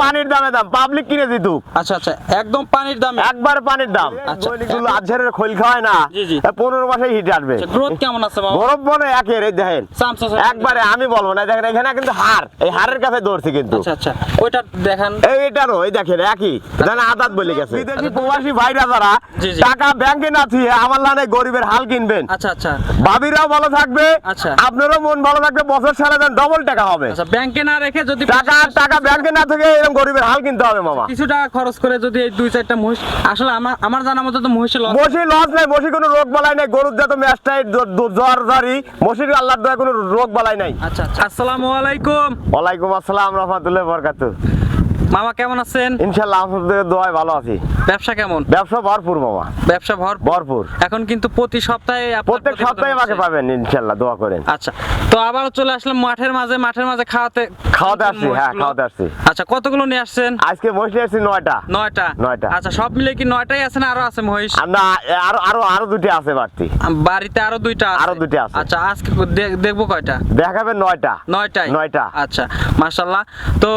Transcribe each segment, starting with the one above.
পানির দামে দাম পাবলিক কিনে দিত আচ্ছা আচ্ছা একদম পানির দামে। একবার পানির দাম। আচ্ছা। আজের খোল খাওয়ায় না। পনেরো মাসে হিট আসবে। গ্রোথ কেমন আছে গরম মনে একের এই দেখেন। একবারে আমি বলব না দেখেন এখানে কিন্তু হার এই হারের কাছে ধরছি কিন্তু। আচ্ছা আচ্ছা ওইটা দেখান। এই এটারও এই দেখেন একই। জানা আদাত বলে গেছে। বিদেশি প্রবাসী ভাইরা যারা। টাকা ব্যাংকে না থিয়ে আমার লানে গরিবের হাল কিনবেন। আচ্ছা আচ্ছা। ভাবিরাও ভালো থাকবে আচ্ছা। আপনারও মন ভালো থাকবে বছর সালে দেন ডবল টাকা হবে। আচ্ছা ব্যাংকে না রেখে যদি টাকা টাকা ব্যাংকে না থেকে এরকম গরিবের হাল কিনতে হবে মামা। কিছু টাকা খরচ করে যদি এই দুই চারটা মহিষ আসলে আমার আমার জানা মতো তো মহিষের লস মসি লস নাই মসি কোনো রোগ বালাই নাই গরুর যত জ্বর জারি মহিষের আল্লাহর দয়া কোনো রোগ বালাই নাই। আচ্ছা আচ্ছা। আসসালামু আলাইকুম। ওয়ালাইকুম আসসালাম রহমতুল্লাহ মামা কেমন আছেন? ইনশাল্লাহ আপনাদের দোয়ায় ভালো আছি। ব্যবসা কেমন? ব্যবসা ভরপুর মামা। ব্যবসা ভর ভরপুর। এখন কিন্তু প্রতি সপ্তাহে প্রত্যেক সপ্তাহে আমাকে পাবেন ইনশাল্লাহ দোয়া করেন। আচ্ছা তো আবার চলে আসলাম মাঠের মাঝে। মাঠের মাঝে খাওয়াতে খাওয়াতে আসছি হ্যাঁ খাওয়াতে আসছি। আচ্ছা কতগুলো নিয়ে আসছেন? আজকে মহিষ আসছি নয়টা। নয়টা? নয়টা। আচ্ছা সব মিলে কি নয়টাই আছে না আরও আছে মহিষ? না আরও আরও আরও দুটি আছে বাড়তি। বাড়িতে আরও দুইটা আরও দুইটা আছে। আচ্ছা আজকে দেখব কয়টা? দেখাবেন নয়টা। নয়টাই নয়টা। আচ্ছা মাশাল্লাহ তো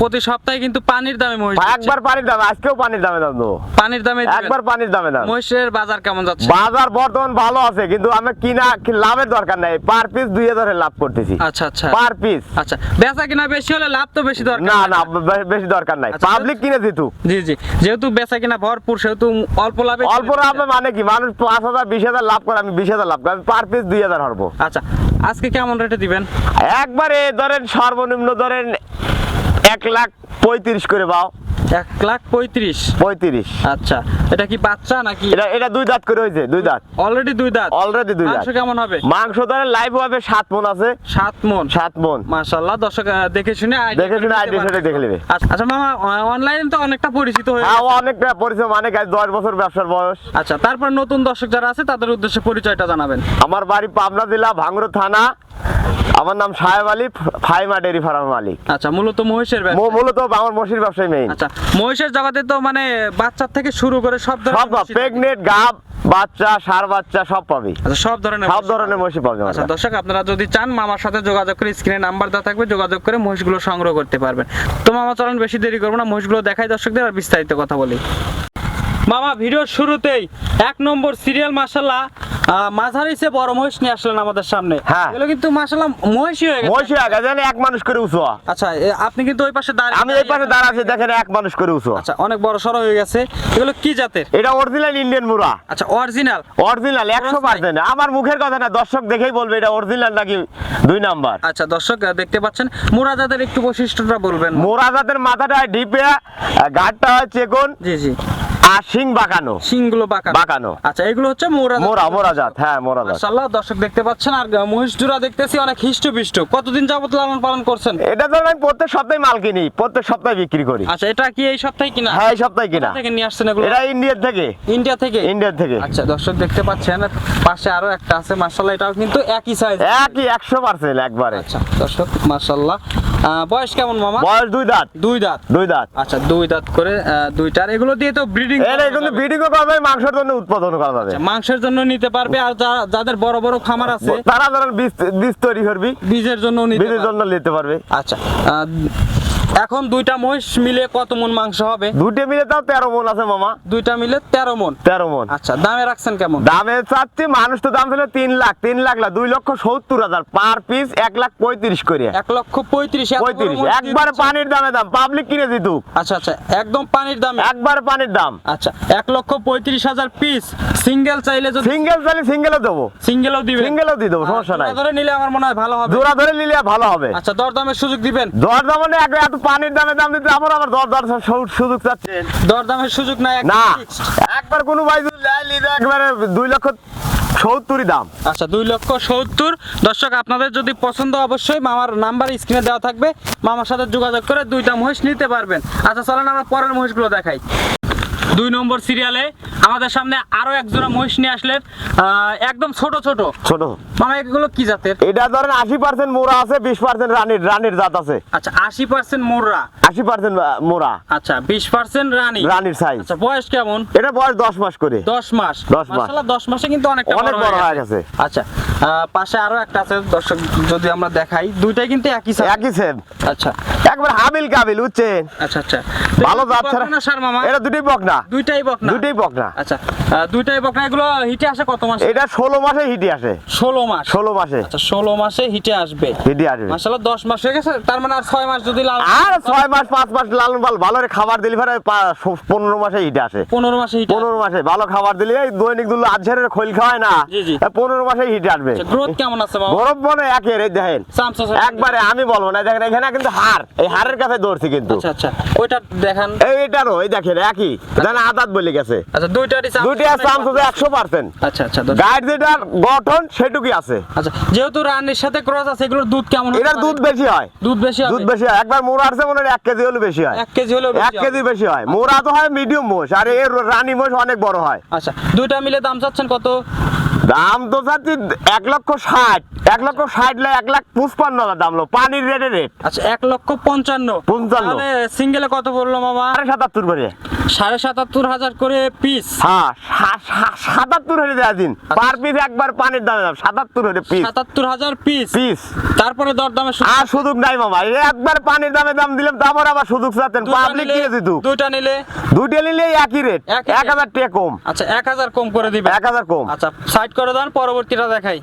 প্রতি সপ্তাহে কিন্তু পানির দামে মহিষ একবার পানির দাম আজকেও পানির দামে দাম দেবো পানির দামে একবার পানির দামে দাম। মহিষের বাজার কেমন যাচ্ছে? বাজার বর্তমান ভালো আছে কিন্তু আমি কিনা লাভের দরকার নাই। পার পিস দুই হাজারের লাভ করতেছি। আচ্ছা আচ্ছা। পার পিস আচ্ছা বেচা কিনা বেশি হলে লাভ তো বেশি দরকার না না বেশি দরকার নাই। আচ্ছা, পাবলিক কিনে দিত জি জি। যেহেতু বেচা কিনা ভরপুর সেহেতু অল্প লাভে অল্প লাভ মানে কি? মানুষ পাঁচ হাজার বিশ হাজার লাভ করে আমি বিশ হাজার লাভ করি আমি পার পিস দুই হাজার হরবো। আচ্ছা আজকে কেমন রেটে দিবেন? একবারে ধরেন সর্বনিম্ন ধরেন এক লাখ পঁয়ত্রিশ করে পাও এক লাখ পঁয়ত্রিশ। পঁয়ত্রিশ। আচ্ছা এটা কি বাচ্চা নাকি? এটা এটা দুই দাঁত করে হয়েছে দুই দাঁত। অলরেডি দুই দাঁত? অলরেডি দুই দাঁত। মাংস কেমন হবে? মাংস ধরেন লাইভ হবে সাত মন আছে। সাত মন। সাত মন। মাশাল্লাহ দর্শক দেখে শুনে দেখে শুনে idea সেটা দেখে নেবে। আচ্ছা আচ্ছা, মামা অনলাইনে তো অনেকটা পরিচিত হয়ে হ্যাঁ অনেকটা পরিশ্রম অনেক আজ দশ বছর ব্যবসার বয়স। আচ্ছা তারপর নতুন দর্শক যারা আছে তাদের উদ্দেশ্যে পরিচয়টা জানাবেন। আমার বাড়ি পাবনা জেলা ভাঙড় থানা। আমার নাম সাহেব আলী ফাইমা ডেরি ফার্ম মালিক। আচ্ছা মূলত মহিষের ব্যবসা? মূলত আমার মসির ব্যবসায় মেইন আচ্ছা মহিষের জগতে তো মানে বাচ্চার থেকে শুরু করে সব ধরনের সব। প্রেগনেন্ট গাব বাচ্চা সার বাচ্চা সব পাবি। আচ্ছা সব ধরনের সব ধরনের মহিষ পাবি আচ্ছা দর্শক আপনারা যদি চান মামার সাথে যোগাযোগ করে স্ক্রিনে নাম্বার দেওয়া থাকবে যোগাযোগ করে মহিষগুলো সংগ্রহ করতে পারবেন। তো মামা চলেন বেশি দেরি করব না মহিষগুলো দেখাই দর্শকদের আর বিস্তারিত কথা বলি। মামা ভিডিওর শুরুতেই এক নম্বর সিরিয়াল মাসাল্লাহ মাঝারি সে বড় মহিষ নিয়ে আসলেন আমাদের সামনে। হ্যাঁ। এগুলো কিন্তু মহিষই হয়ে গেছে। মহিষী আগে জানি এক মানুষ করে উঁচুয়া আচ্ছা আপনি কিন্তু ওই পাশে দাঁড়িয়ে আমি এই পাশে দাঁড়াচ্ছি দেখেন এক মানুষ করে উঁচুয়া আচ্ছা অনেক বড় সড়ো হয়ে গেছে। এগুলো কি জাতের? এটা অরিজিনাল ইন্ডিয়ান মুরা আচ্ছা অরিজিনাল অরিজিনাল একশো পার্সেন্ট আমার মুখের কথা না দর্শক দেখেই বলবে এটা অরিজিনাল নাকি দুই নাম্বার? আচ্ছা দর্শক দেখতে পাচ্ছেন মুরাজাদের একটু বৈশিষ্ট্যটা বলবেন। মোরা জাতের মাথাটা ডিপে গাঢ়টা হয় চেগুন জি জি। আর শিং বাঁকানো শিংগুলো বাঁকানো বাঁকানো। আচ্ছা এগুলো হচ্ছে মোরা মোরা মোরা জাত হ্যাঁ মোরা জাত। মাশাআল্লাহ দর্শক দেখতে পাচ্ছেন আর মহিষ জোড়া দেখতেছি অনেক হিষ্টপিষ্ট। কতদিন যাবত লালন পালন করছেন? এটা তো আমি প্রত্যেক সপ্তাহে মাল কিনি প্রত্যেক সপ্তাহে বিক্রি করি। আচ্ছা এটা কি এই সপ্তাহে কিনা? হ্যাঁ এই সপ্তাহে কিনা। থেকে নিয়ে আসছেন এগুলো? এটা ইন্ডিয়ার থেকে। ইন্ডিয়া থেকে? ইন্ডিয়ার থেকে। আচ্ছা দর্শক দেখতে পাচ্ছেন পাশে আরও একটা আছে মাশাআল্লাহ এটাও কিন্তু একই সাইজ একই একশো পার্সেন্ট একবারে। আচ্ছা দর্শক মাশাআল্লাহ। বয়স কেমন মামা? বয়স দুই দাঁত। দুই দাঁত। দুই দাঁত। আচ্ছা দুই দাঁত করে দুইটার এগুলো দিয়ে তো ব্রিডিং এটা কিন্তু ব্রিডিংও করা যাবে মাংসের জন্য উৎপাদন করা যাবে। মাংসের জন্য নিতে পারবে আর যাদের বড় বড় খামার আছে তারা ধরেন বীজ বীজ তৈরি করবি। বীজের জন্য নিতে বীজের জন্য নিতে পারবে। আচ্ছা এখন দুইটা মহিষ মিলে কত মন মাংস হবে? দুইটা মিলে তাও তেরো মন আছে মামা। দুইটা মিলে তেরো মন। তেরো মন। আচ্ছা দামে রাখছেন কেমন? দামে চাচ্ছি মানুষ তো দাম ছিল তিন লাখ তিন লাখ না দুই লক্ষ সত্তর হাজার পার পিস এক লাখ পঁয়ত্রিশ করে এক লক্ষ পঁয়ত্রিশ পঁয়ত্রিশ একবার পানির দামে দাম পাবলিক কিনে দিত আচ্ছা আচ্ছা একদম পানির দামে? একবার পানির দাম। আচ্ছা এক লক্ষ পঁয়ত্রিশ হাজার পিস সিঙ্গেল চাইলে যদি সিঙ্গেল চাইলে সিঙ্গেলও দেবো। সিঙ্গেলও দিবে সিঙ্গেলও দিয়ে দেবো সমস্যা নাই। ধরে নিলে আমার মনে হয় ভালো হবে। জোড়া ধরে নিলে ভালো হবে। আচ্ছা দরদামের সুযোগ দিবেন? দর দাম মানে এক এত পানির দামে দাম দিতে আমার আবার দর দর সুযোগ চাচ্ছে। দরদামের সুযোগ নাই না। একবার কোনো ভাই যদি একবারে দুই লক্ষ সত্তরই দাম। আচ্ছা দুই লক্ষ সত্তর। দর্শক আপনাদের যদি পছন্দ অবশ্যই মামার নাম্বার স্ক্রিনে দেওয়া থাকবে। মামার সাথে যোগাযোগ করে দুইটা মহিষ নিতে পারবেন। আচ্ছা চলেন আমরা পরের মহিষগুলো দেখাই। দুই নম্বর সিরিয়ালে আমাদের সামনে আরও এক জোড়া মহিষ নিয়ে আসলেন আহ, একদম ছোট ছোট। ছোট। মামা এগুলো কি জাতের? এটা ধরেন আশি পার্সেন্ট মোরা আছে বিশ পার্সেন্ট রানীর রানীর জাত আছে। আচ্ছা আশি পার্সেন্ট মোররা আশি পার্সেন্ট মোরা আচ্ছা বিশ পার্সেন্ট রানী। রানীর সাইজ আচ্ছা বয়স কেমন? এটা বয়স দশ মাস করে। দশ মাস। দশ মাস। দশ মাসে কিন্তু অনেকটা অনেক বড় হয়ে গেছে। আচ্ছা পাশে আরও একটা আছে দর্শক যদি আমরা দেখাই দুইটাই কিন্তু একই size। একই সেম আচ্ছা। একবার হাবিল কাবিল বুঝছেন? আচ্ছা আচ্ছা। ভালো জাত বকনা না সার মামা? এটা দুটোই বকনা। দুইটাই বকনা। দুটোই বকনা। আচ্ছা দুইটাই বকনা এগুলো হিটে আসে কত মাস? এটা ষোলো মাসে হিটি আসে। ষোলো মাস? ষোলো মাসে। আচ্ছা ষোলো মাসে হিটে আসবে। হিটি আসবে। মাস হয়ে গেছে তার মানে আর মাস যদি লাল আর মাস মাস লালন পাল ভালো খাবার দিলে মাসে হিটে আসে। পনেরো মাসে হিটে পনেরো মাসে ভালো খাবার দিলে এই দৈনিক দুলো আজের খোল খাওয়ায় না জি, জি। এ পনেরো মাসে হিটে আসবে। গ্রোথ কেমন আছে বাবা? গরম মনে একের এই দেখেন। একবারে আমি বলব না দেখেন এখানে কিন্তু হার এই হারের কাছে ধরছি কিন্তু। আচ্ছা আচ্ছা ওইটা দেখান। এই এটারও এই দেখেন একই। জানা আদাত বলে গেছে। আচ্ছা দুইটারই দুইটা আচ্ছা আচ্ছা দর্শক। যেটার গঠন সেটুকুই আছে। আচ্ছা যেহেতু রানের সাথে ক্রস আছে এগুলোর দুধ কেমন হতে দুধ বেশি হয়। দুধ বেশি হবে? দুধ বেশি হয়। একবার মোড়া আছে মনে হয় এক কেজি হলে বেশি হয়। এক কেজি হলেও বেশি কেজি বেশি হয়। মোড়া তো হয় মিডিয়াম মোষ আর এর রানী মোষ অনেক বড় হয়। আচ্ছা দুইটা মিলে দাম চাচ্ছেন কত? দাম তো চাচ্ছি এক লক্ষ ষাট। এক লক্ষ ষাট লে এক লাখ পুষ্পান্ন হাজার দাম লো পানির রেটে রেট আচ্ছা এক লক্ষ পঞ্চান্ন। পঞ্চান্ন। সিঙ্গেলে কত পড়ল মামা? সাড়ে সাতাত্তর করে। সাড়ে সাতাত্তর হাজার করে পিস হ্যাঁ সাতাত্তর হলে দেওয়া দিন। পার পিস একবার পানির দামে দাম সাতাত্তর হলে পিস সাতাত্তর হাজার পিস পিস তারপরে দরদামে সু- আর সুযোগ নাই মামা একবার পানির দামে দাম দিলাম তারপর আবার সুযোগ চাচ্ছেন। পাবলিক নিলে- কিনে দিত দুইটা নিলে? দুইটা নিলে একই রেট এক হাজার টাকা কম। আচ্ছা এক হাজার কম করে দিবে এক হাজার কম। আচ্ছা সাইড করে দেন পরবর্তীটা দেখাই।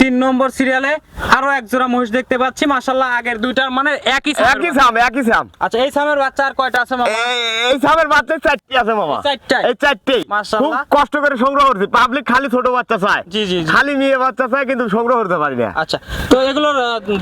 তিন নম্বর সিরিয়ালে আরও এক জোড়া মহিষ দেখতে পাচ্ছি। মাশাল্লাহ আগের দুইটার মানে একই একই সাম একই সাম। আচ্ছা এই সামের বাচ্চা আর কয়টা আছে মামা? এই- সামের বাচ্চা চারটি আছে মামা। এই চারটায়? এই মাশাআল্লাহ। খুব কষ্ট করে সংগ্রহ করছি। পাবলিক খালি ছোট বাচ্চা চায়। জি, জি। খালি মেয়ে বাচ্চা চায় কিন্তু সংগ্রহ করতে পারি না। আচ্ছা তো এগুলোর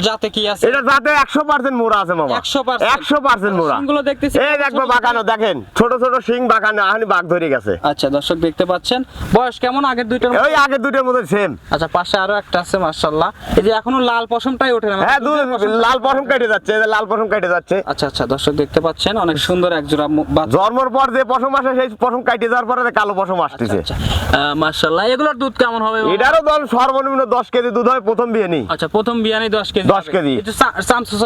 জাতে কি আছে? এটা একশো পার্সেন্ট মোরা আছে মামা। 100% একশো পার্সেন্ট মোড়া। শিংগুলো দেখতেছি এই দেখব বাঁকানো দেখেন ছোট ছোট শিং বাঁকানো আহানি বাঘ ধরে গেছে। আচ্ছা দর্শক দেখতে পাচ্ছেন। বয়স কেমন আগের দুইটার ওই আগের দুটোর মধ্যে সেম আচ্ছা পাশে আরও একটা আছে মাশাল্লাহ এই যে এখনও লাল পশমটাই ওঠে না মানে হ্যাঁ লাল পশম কেটে যাচ্ছে এই লাল পশম কেটে যাচ্ছে। আচ্ছা আচ্ছা দর্শক দেখতে পাচ্ছেন অনেক সুন্দর এক জোড়া জন্মর পর যে পশম আসে সেই পশম কাটে যাওয়ার পরে কালো পশম আসতেছে। আচ্ছা। মাশাল্লাহ এগুলোর দুধ কেমন হবে? এটারও দল সর্বনিম্ন দশ কেজি দুধ হয় প্রথম বিয়ে নি আচ্ছা প্রথম বিয়ানি দশ কেজি 10 কেজি। একটু চা-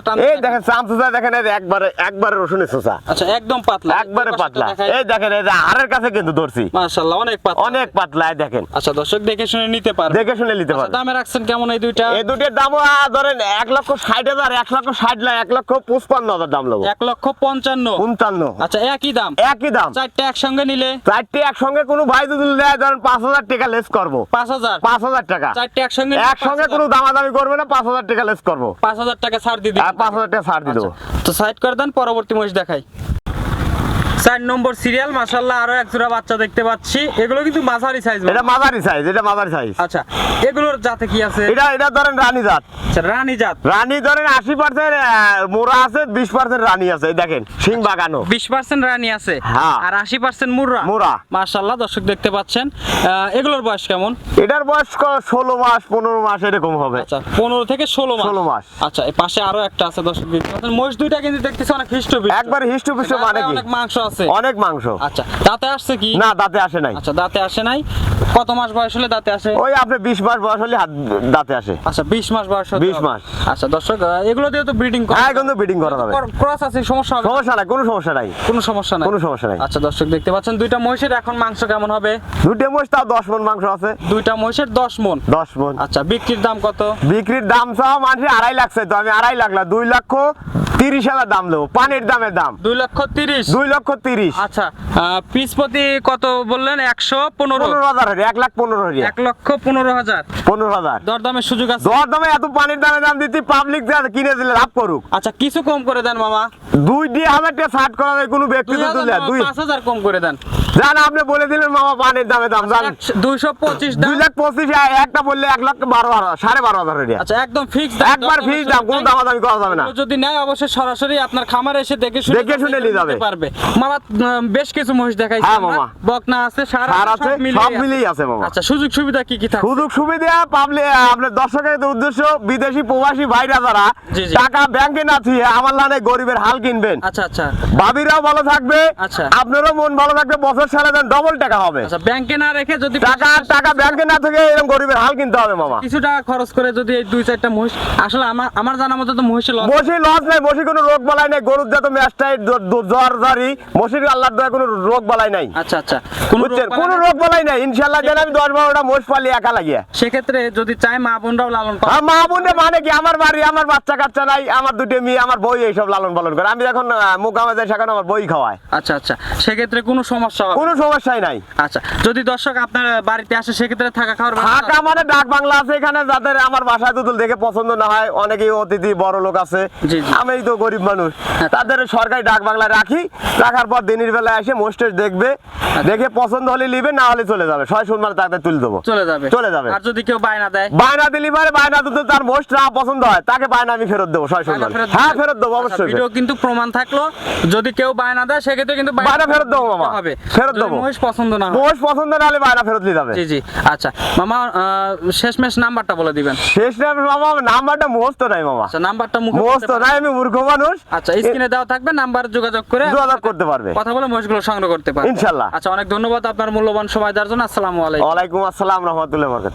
টান এই দেখেন চামচুচা দেখেন এই একবারে একবারে রসুনের চোষা। আচ্ছা একদম পাতলা। একবারে পাতলা এই দেখেন এই যে হাড়ের কাছে কিন্তু ধরছি। মাশাল্লাহ অনেক পাতলা। অনেক পাতলা দেখেন। আচ্ছা দর্শক দেখে শুনে নিতে পারবে। দেখে শুনে নিতে আচ্ছা, পারবে। দামে রাখছেন কেমন এই দুইটা? এই দুটোর দামও আহ, ধরেন এক লক্ষ ষাট হাজার এক লক্ষ ষাট লাখ এক লক্ষ পঁচপান্ন হাজার দাম নেব। এক লক্ষ পঞ্চান্ন। পঞ্চান্ন। আচ্ছা একই দাম? একই দাম। চারটে একসঙ্গে নিলে? চারটে একসঙ্গে কোনো ভাই যদি দেয় ধরেন পাঁচ হাজার টাকা লেস করব। পাঁচ হাজার? পাঁচ হাজার টাকা। চারটে একসঙ্গে একসঙ্গে কোনো। দামাদামি করবে না পাঁচ হাজার টাকা লেস করব। পাঁচ হাজার টাকা ছাড় দিয়ে আর পাঁচ হাজার টাকা ছাড় দিয়ে দেবো। তো সাইড করে দেন পরবর্তী মহিষ দেখাই। চার নম্বর সিরিয়াল মাশাল্লাহ আরও এক জোড়া বাচ্চা দেখতে পাচ্ছি। এগুলো কিন্তু মাঝারি সাইজ এটা মাঝারি সাইজ এটা মাঝারি সাইজ আচ্ছা এগুলোর জাতে কি আছে? এটা এটা ধরেন রানী জাত। আচ্ছা রানী জাত। রানী ধরেন আশি পার্সেন্ট মোড়া আছে বিশ পার্সেন্ট রানী আছে দেখেন সিং বাগানো। বিশ পার্সেন্ট রানী আছে হ্যাঁ। আর আশি পার্সেন্ট মুররা মুরা। মাশাল্লাহ দর্শক দেখতে পাচ্ছেন। এগুলোর বয়স কেমন? এটার বয়স ষোলো মাস পনেরো মাস এরকম হবে। আচ্ছা পনেরো থেকে ষোলো মাস। 16 মাস। আচ্ছা এই পাশে আরও একটা আছে দর্শক দেখতে পাচ্ছেন। মহিষ দুইটা কিন্তু দেখতেছি অনেক হৃষ্ট একবার হিষ্টপুষ্ট মানে কি? অনেক মাংস আছে। অনেক মাংস। আচ্ছা দাঁতে আসছে কি? না দাঁতে আসে নাই। আচ্ছা দাঁতে আসে নাই। কত মাস বয়স হলে দাঁতে আসে? ওই আপনি বিশ মাস বয়স হলে দাঁতে আসে। আচ্ছা বিশ মাস বয়স হতে 20 মাস। আচ্ছা দর্শক এগুলো দিয়ে তো ব্রিডিং হ্যাঁ কিন্তু ব্রিডিং করা যাবে। ক্রস আছে সমস্যা হবে সমস্যা নাই কোনো সমস্যা নাই। কোনো সমস্যা নাই। কোনো সমস্যা নাই। আচ্ছা দর্শক দেখতে পাচ্ছেন দুইটা মহিষের এখন মাংস কেমন হবে? দুটো মোষ তাও দশ মন মাংস আছে। দুইটা মহিষের দশ মন? দশ মন। আচ্ছা বিক্রির দাম কত? বিক্রির দাম সহ মানুষের আড়াই লাখ তো আমি আড়াই লাখ না দুই লক্ষ তিরিশ হাজার দাম দেবো। পানির দামের দাম। দুই লক্ষ তিরিশ? দুই লক্ষ তিরিশ। আচ্ছা পিস প্রতি কত বললেন? একশো পনেরো। পনেরো হাজার হাজার এক লাখ পনেরো হাজার এক লক্ষ পনেরো হাজার। পনেরো হাজার। দরদামের সুযোগ আছে? দরদামে এত পানির দামে দাম দিতে পাবলিক যা কিনে দিলে লাভ করুক। আচ্ছা কিছু কম করে দেন মামা। দুই দিয়ে হাজার টাকা ষাট করা যায় কোনো ব্যক্তি দুই পাঁচ হাজার কম করে দেন। জান আপনি বলে দিলেন মামা পানির দামে দাম জান দুইশো পঁচিশ দুই লাখ পঁচিশ একটা বললে এক লাখ বারো হাজার সাড়ে বারো হাজার আচ্ছা একদম ফিক্স একবার ফিস দাম কোনো দামাদামি করা যাবে না। যদি নেয় অবশ্যই সরাসরি আপনার খামারে এসে দেখে শুনে দেখে শুনে নিয়ে যাবে। পারবে। মামা বেশ কিছু মহিষ দেখাইছি হ্যাঁ, মামা। বকনা আছে সার আছে সব আছে মামা। আচ্ছা সুযোগ সুবিধা কি কি থাকে সুযোগ সুবিধা পাবলিক আপনার দর্শকের উদ্দেশ্য বিদেশি প্রবাসী ভাইরা যারা। টাকা ব্যাংকে না থুয়ে আমার লানে গরিবের হাল কিনবেন। আচ্ছা আচ্ছা। ভাবিরাও ভালো থাকবে আচ্ছা। আপনারও মন ভালো থাকবে বছর বছর সালে দেন ডবল টাকা হবে। আচ্ছা ব্যাংকে না রেখে যদি টাকা টাকা ব্যাংকে না থেকে এরকম গরিবের হাল কিনতে হবে মামা। কিছু টাকা খরচ করে যদি এই দুই চারটা মহিষ আসলে আমার আমার জানা মতো তো মহিষের লস লস নাই কোনো রোগ বালাই নাই গরুর যত জ্বর জারি মসির আল্লাহর দয়া কোনো রোগ বালাই নাই। আচ্ছা আচ্ছা কোনো রোগ বালাই- নাই? ইনশাল্লাহ যেন আমি দশ বারোটা মোষ পালি একা লাগিয়ে। সেক্ষেত্রে যদি চাই মা বোনরাও লালন মা বোনে মানে কি? আমার বাড়ি আমার বাচ্চা কাচ্চা নাই আমার দুটো মেয়ে আমার বই এইসব লালন পালন করে। আমি এখন মুকামে যাই সেখানে আমার বই খাওয়ায়। আচ্ছা আচ্ছা সেক্ষেত্রে কোনো সমস্যা। কোনো সমস্যাই নাই। আচ্ছা যদি দর্শক আপনার বাড়িতে আসে সেক্ষেত্রে থাকা খাওয়ার থাকা মানে ডাক বাংলা আছে এখানে যাদের আমার বাসায় দুদুল দেখে পছন্দ না হয় অনেকেই অতিথি বড় লোক আছে। আমি তো গরিব মানুষ। তাদের সরকারি ডাক বাংলা রাখি রাখার পর দিনের বেলায় এসে মোস্টেজ দেখবে। দেখে পছন্দ হলে নিবে না হলে চলে যাবে। ছয় শুনবার তাদের তুলে দেবো। চলে যাবে। চলে যাবে। আর যদি কেউ বায়না দেয়? বায়না দিলি পারে বায়না দিতে তার মোস্ট না পছন্দ হয় তাকে বায়না আমি ফেরত দেবো ছয় বায়না হ্যাঁ ফেরত দেবো আচ্ছা, অবশ্যই। ভিডিও কিন্তু প্রমাণ থাকল। যদি কেউ বায়না দেয় সেক্ষেত্রে কিন্তু বায়না ফেরত দেবো মামা। হবে। ফেরত দেবো। মহিষ পছন্দ না পছন্দ না হলে বায়না ফেরত যাবে। জি জি আচ্ছা। মামা শেষ মেশ নাম্বারটা বলে দিবেন। শেষ মামা নাম্বারটা মুখস্থ নাই মামা। আচ্ছা নাম্বারটা মুখস্থ নাই আমি মূর্খ মানুষ। আচ্ছা স্ক্রিনে দেওয়া থাকবে নাম্বার যোগাযোগ করে যোগাযোগ করতে পারবে। কথা বলে মহিষগুলো সংগ্রহ করতে পারবে। ইনশাআল্লাহ আচ্ছা অনেক ধন্যবাদ আপনার মূল্যবান সময় দেওয়ার জন্য। আসসালামু আলাইকুম। আসসালাম রহমতুল্লাহ বরকাত।